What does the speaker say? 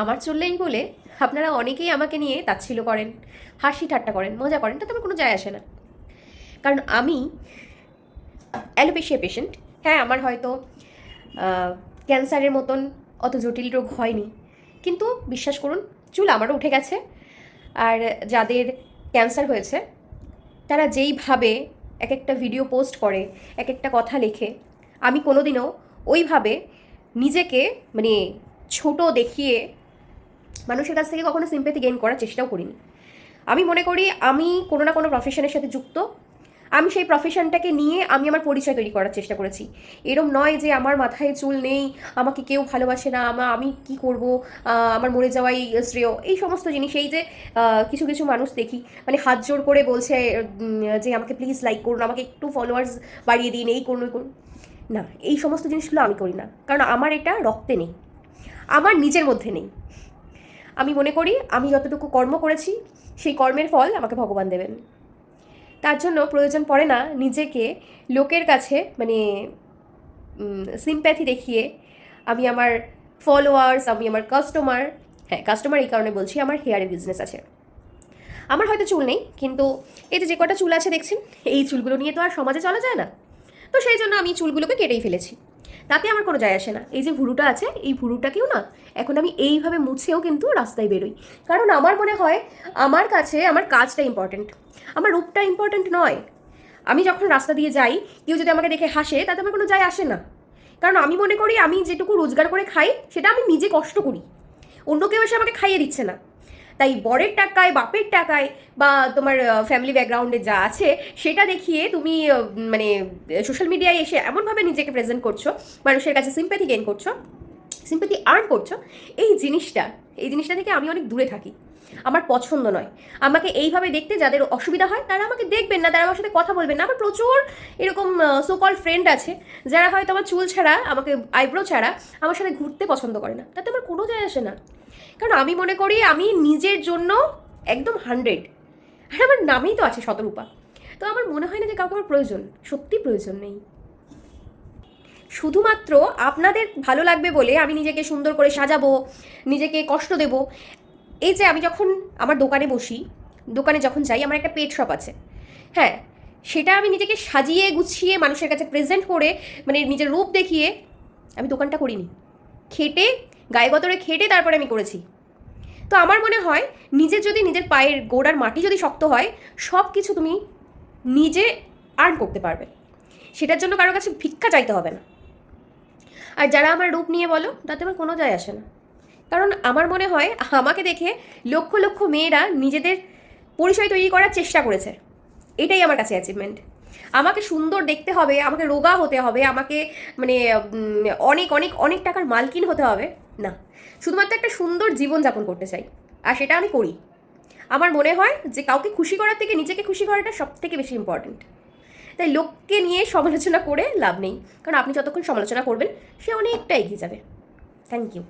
আমার চললেই বলে, আপনারা অনেকেই আমাকে নিয়ে তাচ্ছিল করেন, হাসি ঠাট্টা করেন, মজা করেন, তাতে আমার কোনো যায় আসে না। কারণ আমি অ্যালোপেশিয়া পেশেন্ট। হ্যাঁ আমার হয়তো ক্যান্সারের মতন অত জটিল রোগ হয়নি। কিন্তু বিশ্বাস করুন, চুল আমারও উঠে গেছে। আর যাদের ক্যান্সার হয়েছে, তারা যেইভাবে এক একটা ভিডিও পোস্ট করে এক একটা কথা লেখে, আমি কোনোদিনও ওইভাবে নিজেকে মানে ছোট দেখিয়ে মানুষের কাছ থেকে কখনো সিম্পেথি গেইন করার চেষ্টাও করিনি। আমি মনে করি আমি কোনো না কোনো প্রফেশনের সাথে যুক্ত। আমি সেই প্রফেশনটাকে নিয়ে আমি আমার পরিচয় তৈরি করার চেষ্টা করেছি। এরম নয় যে আমার মাথায় চুল নেই, আমাকে কেউ ভালোবাসে না, আমা আমি কি করব আমার মরে যাওয়াই শ্রেয়। এই সমস্ত জিনিস, এই যে কিছু কিছু মানুষ দেখি মানে হাত জোর করে বলছে যে আমাকে প্লিজ লাইক করুন, আমাকে একটু ফলোয়ার্স বাড়িয়ে দিন, এই করুন করুন। না, এই সমস্ত জিনিসগুলো আমি করি না। কারণ আমার এটা রক্তে নেই। আমার নিজের মধ্যে নেই। আমি মনে করি, আমি যতটুকু কর্ম করেছি, সেই কর্মের ফল আমাকে ভগবান দেবেন। তার জন্য প্রয়োজন পড়ে না নিজেকে লোকের কাছে মানে সিম্প্যাথি দেখিয়ে আমি আমার ফলোয়ার্স আমি আমার কাস্টমার হ্যাঁ কাস্টমার এই কারণে বলছি, আমার হেয়ারের বিজনেস আছে। আমার হয়তো চুল নেই, কিন্তু এই যে যে কটা চুল আছে দেখছেন, এই চুলগুলো নিয়ে তো আর সমাজে চলা যায় না। তো সেই জন্য আমি চুলগুলোকে কেটেই ফেলেছি। তাতে আমার কোনো যায় আসে না। এই যে ভুরুটা আছে, এই ভুরুটাকেও না, এখন আমি এইভাবে মুছেও কিন্তু রাস্তায় বেরোই। কারণ আমার মনে হয় আমার কাছে, আমার কাজটা ইম্পর্ট্যান্ট আমার রূপটা ইম্পর্ট্যান্ট নয়। আমি যখন রাস্তা দিয়ে যাই, কেউ যদি আমাকে দেখে হাসে, তাতে আমার কোনো যায় আসে না। কারণ আমি মনে করি, আমি যেটুকু রোজগার করে খাই, সেটা আমি নিজে কষ্ট করি। অন্য কেউ এসে আমাকে খাইয়ে দিচ্ছে না। তাই বরের টাকায়, বাপের টাকায় বা তোমার ফ্যামিলি ব্যাকগ্রাউন্ডে যা আছে, সেটা দেখিয়ে তুমি মানে সোশ্যাল মিডিয়ায় এসে এমনভাবে নিজেকে প্রেজেন্ট করছ, মানুষের কাছে সিম্প্যাথি গেইন করছ সিম্প্যাথি আর্ন করছ, এই জিনিসটা এই জিনিসটা থেকে আমি অনেক দূরে থাকি। আমার পছন্দ নয়। আমাকে এইভাবে দেখতে যাদের অসুবিধা হয়, তারা আমাকে দেখবেন না, তারা আমার সাথে কথা বলবেন না। আমার প্রচুর এরকম সোকল ফ্রেন্ড আছে, যারা হয়তো আমার চুল ছাড়া, আমাকে আইব্রো ছাড়া, আমার সাথে ঘুরতে পছন্দ করে না। তাতে আমার কোনো যায় আসে না। কারণ আমি মনে করি আমি নিজের জন্য একদম হান্ড্রেড আর আমার নামেই তো আছে শতরূপা। তো আমার মনে হয় না যে কাউকে আমার প্রয়োজন। সত্যি প্রয়োজন নেই। শুধুমাত্র আপনাদের ভালো লাগবে বলে আমি নিজেকে সুন্দর করে সাজাবো, নিজেকে কষ্ট দেব। এই যে আমি যখন আমার দোকানে বসি, দোকানে যখন যাই, আমার একটা পেট শপ আছে। হ্যাঁ সেটা আমি নিজেকে সাজিয়ে গুছিয়ে মানুষের কাছে প্রেজেন্ট করে মানে নিজের রূপ দেখিয়ে আমি দোকানটা করিনি। খেটে গায়ে গতরে খেটে তারপরে আমি করেছি। তো আমার মনে হয় নিজের যদি নিজের পায়ের গোড়ার মাটি যদি শক্ত হয় সব কিছু তুমি নিজে আর্ন করতে পারবে। সেটার জন্য কারও কাছে ভিক্ষা চাইতে হবে না। আর যারা আমার রূপ নিয়ে বলো, তাতে আমার কোনো যায় আসে না। কারণ আমার মনে হয় আমাকে দেখে লক্ষ লক্ষ মেয়েরা নিজেদের পরিচয় তৈরি করার চেষ্টা করেছে। এটাই আমার কাছে অ্যাচিভমেন্ট আমাকে সুন্দর দেখতে হবে, আমাকে রোগা হতে হবে, আমাকে মানে অনেক অনেক অনেক টাকার মালকিন হতে হবে। না, শুধুমাত্র একটা সুন্দর জীবনযাপন করতে চাই, আর সেটা আমি করি। আমার মনে হয় যে কাউকে খুশি করার থেকে নিজেকে খুশি করাটা সব থেকে বেশি ইম্পর্ট্যান্ট তাই লোককে নিয়ে সমালোচনা করে লাভ নেই, কারণ আপনি যতক্ষণ সমালোচনা করবেন, সে অনেকটা এগিয়ে যাবে। Thank you